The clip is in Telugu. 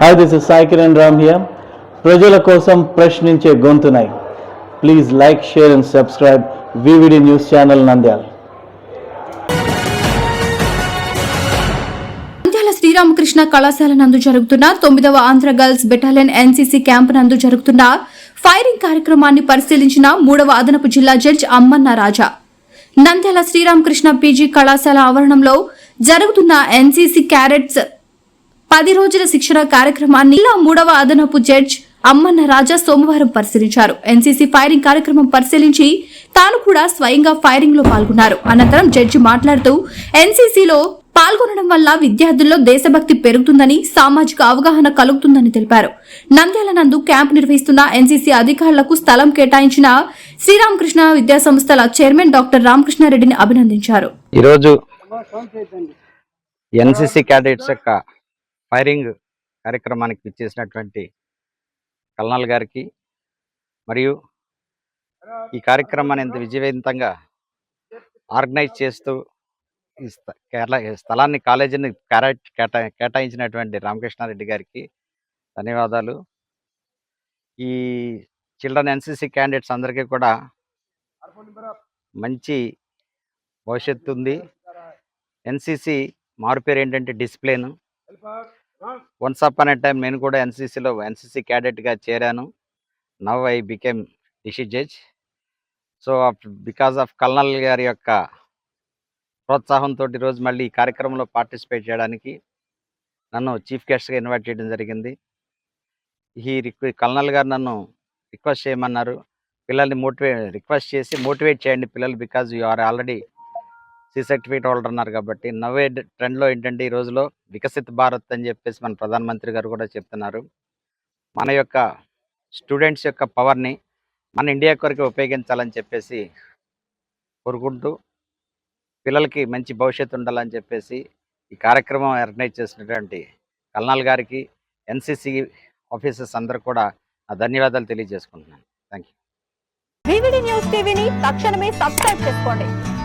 Hi this is Sai Kiran Ram here ప్రజల కోసం ప్రశ్నించే గొంతునై. Please like share and subscribe VVD news channel Nandyal Nandyal Sri Ramakrishna కళాశాల నందు జరుగుతున్న తొమ్మిదవ Andhra girls battalion NCC camp నందు జరుగుతున్న ఫైరింగ్ కార్యక్రమాన్ని పరిశీలించిన మూడవ అదనపు జిల్లా జడ్జ్ అమ్మన్న రాజా. నంద్యాల శ్రీరామకృష్ణ పీజీ కళాశాల ఆవరణంలో జరుగుతున్న ఎన్సీసీ క్యారెట్స్ పది రోజుల శిక్షణ కార్యక్రమాన్ని జిల్లా మూడవ అదనపు జడ్జ్ అమ్మన్న రాజా సోమవారం పరిశీలించారు. ఎన్సీసీ ఫైరింగ్ కార్యక్రమం పరిశీలించి తాను కూడా స్వయంగా ఫైరింగ్లో పాల్గొన్నారు. అనంతరం జడ్జి మాట్లాడుతూ ఎన్సీసీలో పాల్గొనడం వల్ల విద్యార్థుల్లో దేశభక్తి పెరుగుతుందని సామాజిక అవగాహన కలుగుతుందని తెలిపారు. నంద్యాల నందు క్యాంప్ నిర్వహిస్తున్న ఎన్సీసీ అధికారులకు స్థలం కేటాయించిన శ్రీరామకృష్ణ విద్యా సంస్థల చైర్మన్ డాక్టర్ రామకృష్ణారెడ్డిని అభినందించారు. ఈరోజు ఎన్సీసీ క్యాడెట్స్ యొక్క ఫైరింగ్ కార్యక్రమానికి ఇచ్చేసినటువంటి కల్నాల్ గారికి మరియు ఈ కార్యక్రమాన్ని ఇంత విజయవంతంగా ఆర్గనైజ్ చేస్తూ ఈ స్థ- కేరళ స్థలాన్ని కాలేజీని కేటా కేటాయించినటువంటి రామకృష్ణారెడ్డి గారికి ధన్యవాదాలు. ఈ చిల్డ్రన్ ఎన్సిసి క్యాండిడేట్స్ అందరికీ కూడా మంచి భవిష్యత్తు ఉంది. ఎన్సిసి మారుపేరు ఏంటంటే డిసిప్లిన్. వన్స్ అప్ అనే టైం నేను కూడా ఎన్సీసీలో ఎన్సీసీ క్యాడెట్గా చేరాను. Now I became డిషి judge so because of colonel గారి యొక్క ప్రోత్సాహంతో ఈరోజు మళ్ళీ ఈ కార్యక్రమంలో పార్టిసిపేట్ చేయడానికి నన్ను చీఫ్ గెస్ట్గా ఇన్వైట్ చేయడం జరిగింది. ఈ రిక్వ కల్నల్ గారు నన్ను రిక్వెస్ట్ చేయమన్నారు. పిల్లల్ని మోటివేట్ రిక్వెస్ట్ చేసి మోటివేట్ చేయండి పిల్లలు because you are already C certificate holder అన్నారు కాబట్టి నవ్వే ట్రెండ్లో ఏంటంటే ఈ రోజులో వికసిత్ భారత్ అని చెప్పేసి మన ప్రధానమంత్రి గారు కూడా చెప్తున్నారు. మన యొక్క స్టూడెంట్స్ యొక్క పవర్ని మన ఇండియా కొరకు ఉపయోగించాలని చెప్పేసి కోరుకుంటూ పిల్లలకి మంచి భవిష్యత్తు ఉండాలని చెప్పేసి ఈ కార్యక్రమం ఆర్గనైజ్ చేసినటువంటి కల్నాల్ గారికి ఎన్సిసి ఆఫీసర్స్ అందరూ కూడా నా ధన్యవాదాలు తెలియజేసుకుంటున్నాను. థ్యాంక్ యూ న్యూస్ టీవీని తక్షణమే సబ్స్క్రైబ్ చేసుకోండి.